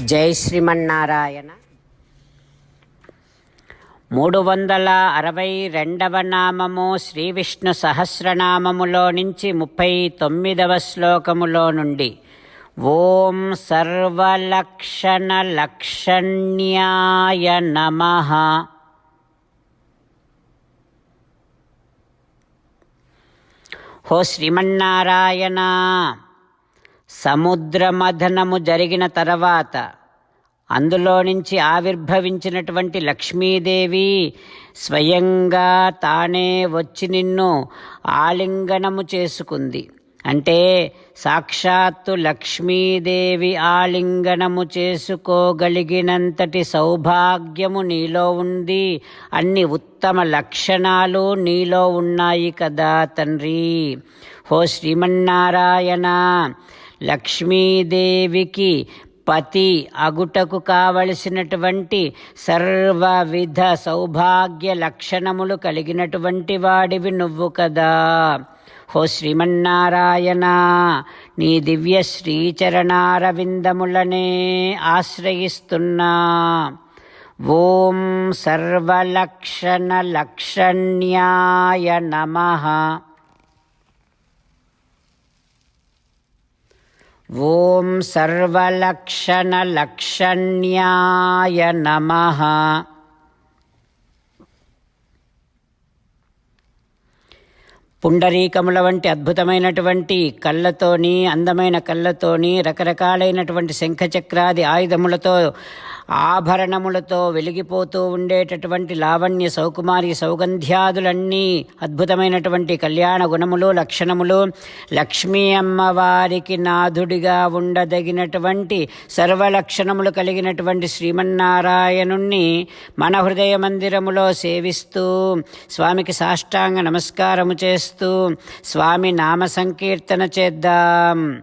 జై శ్రీమన్నారాయణ. మూడు వందల అరవై రెండవ నామము శ్రీ విష్ణు సహస్రనామములో నుంచి ముప్పై తొమ్మిదవ శ్లోకములో నుండి. ఓం సర్వలక్షణ లక్షణ్యాయ నమ. హో శ్రీమన్నారాయణ. సముద్రమథనము జరిగిన తర్వాత అందులో నుంచి ఆవిర్భవించినటువంటి లక్ష్మీదేవి స్వయంగా తానే వచ్చి నిన్ను ఆలింగనము చేసుకుంది. అంటే సాక్షాత్తు లక్ష్మీదేవి ఆలింగనము చేసుకోగలిగినంతటి సౌభాగ్యము నీలో ఉంది. అన్ని ఉత్తమ లక్షణాలు నీలో ఉన్నాయి కదా తండ్రి. హో శ్రీమన్నారాయణ లక్ష్మీదేవికి పతి అగుటకు కావలసినటువంటి సర్వవిధ సౌభాగ్య లక్షణములు కలిగినటువంటి వాడివి నువ్వు కదా. హో శ్రీమన్నారాయణ నీ దివ్య శ్రీచరణారవిందములనే ఆశ్రయిస్తున్నా. ఓం సర్వలక్షణ లక్షణ్యాయ నమః. ఓం సర్వలక్షణలక్షణ్యాయ నమ. పుండరీకముల వంటి అద్భుతమైనటువంటి కళ్ళతోని అందమైన కళ్ళతోని రకరకాలైనటువంటి శంఖచక్రాది ఆయుధములతో ఆభరణములతో వెలిగిపోతూ ఉండేటటువంటి లావణ్య సౌకుమారి సౌగంధ్యాదులన్నీ అద్భుతమైనటువంటి కళ్యాణ గుణములు లక్షణములు. లక్ష్మీ అమ్మవారికి నాథుడిగా ఉండదగినటువంటి సర్వలక్షణములు కలిగినటువంటి శ్రీమన్నారాయణుణ్ణి మన హృదయ మందిరములో సేవిస్తూ స్వామికి సాష్టాంగ నమస్కారము చేస్తూ స్వామి నామ సంకీర్తన చేద్దాం.